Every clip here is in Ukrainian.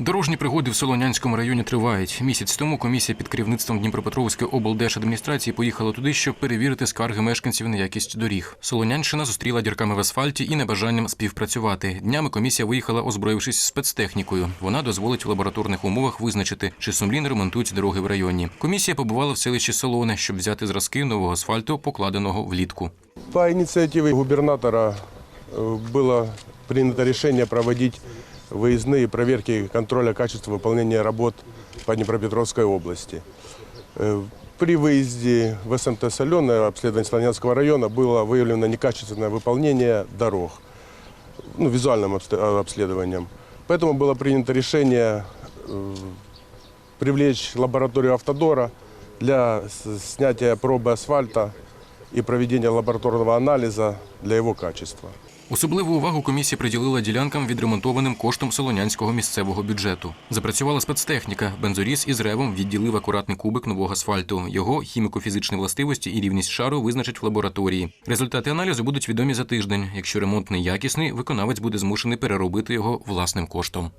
Дорожні пригоди в Солонянському районі тривають. Місяць тому комісія під керівництвом Дніпропетровської облдержадміністрації поїхала туди, щоб перевірити скарги мешканців на якість доріг. Солонянщина зустріла дірками в асфальті і небажанням співпрацювати. Днями комісія виїхала, озброївшись спецтехнікою. Вона дозволить в лабораторних умовах визначити, чи сумлінно ремонтують дороги в районі. Комісія побувала в селищі Солоне, щоб взяти зразки нового асфальту, покладеного влітку. По инициативе губернатора э, было принято решение проводить выездные проверки контроля качества выполнения работ по Днепропетровской области. Э, При выезде в СМТ «Соленое» обследование Слонянского района было выявлено некачественное выполнение дорог, ну, визуальным а, обследованием. Поэтому было принято решение э, привлечь лабораторию «Автодора» для снятия пробы асфальта и проведения лабораторного анализа для его качества. Особливу увагу комісія приділила ділянкам відремонтованим коштом солонянського місцевого бюджету. Запрацювала спецтехніка. Бензоріз із ревом відділив акуратний кубик нового асфальту. Його хіміко-фізичні властивості і рівність шару визначать в лабораторії. Результати аналізу будуть відомі за тиждень. Якщо ремонт не якісний, виконавець буде змушений переробити його власним коштом.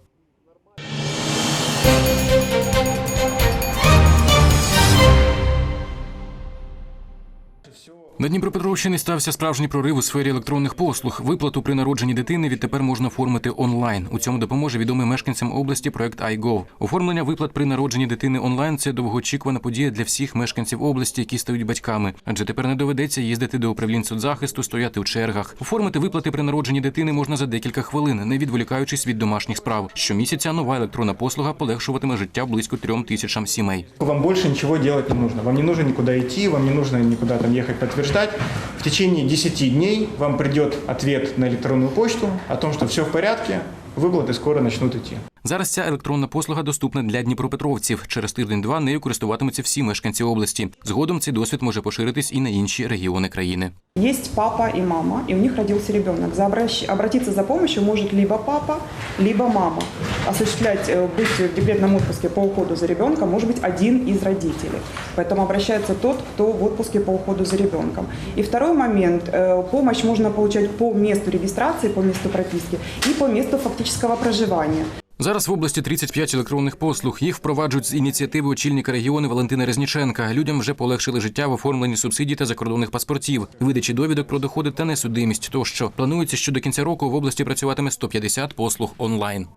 На Дніпропетровщині стався справжній прорив у сфері електронних послуг. Виплату при народженні дитини відтепер можна оформити онлайн. У цьому допоможе відомий мешканцям області проект iGo. Оформлення виплат при народженні дитини онлайн це довгоочікувана подія для всіх мешканців області, які стають батьками. Адже тепер не доведеться їздити до управлінь соцзахисту, стояти у чергах. Оформити виплати при народженні дитини можна за декілька хвилин, не відволікаючись від домашніх справ. Щомісяця нова електронна послуга полегшуватиме життя близько трьом тисячам сімей. Вам больше ничего делать не нужно. Вам не нужно никуда идти, вам не нужно никуда там ехать подтверждать. В течение 10 дней вам придет ответ на электронную почту о том, что все в порядке, выплаты скоро начнут идти. Зараз ця електронна послуга доступна для дніпропетровців. Через тиждень-два нею користуватимуться всі мешканці області. Згодом цей досвід може поширитись і на інші регіони країни. Есть папа и мама, и у них родился ребенок. За обращ- Обратиться за помощью может либо папа, либо мама. Осуществлять, э, быть в декретном отпуске по уходу за ребенком может быть один из родителей. Поэтому обращается тот, кто в отпуске по уходу за ребенком. И второй момент. э, Помощь можно получать по месту регистрации, по месту прописки и по месту фактического проживания. Зараз в області 35 електронних послуг. Їх впроваджують з ініціативи очільника регіону Валентина Резніченка. Людям вже полегшили життя в оформленні субсидій та закордонних паспортів, видачі довідок про доходи та несудимість. Тощо планується, що до кінця року в області працюватиме 150 послуг онлайн.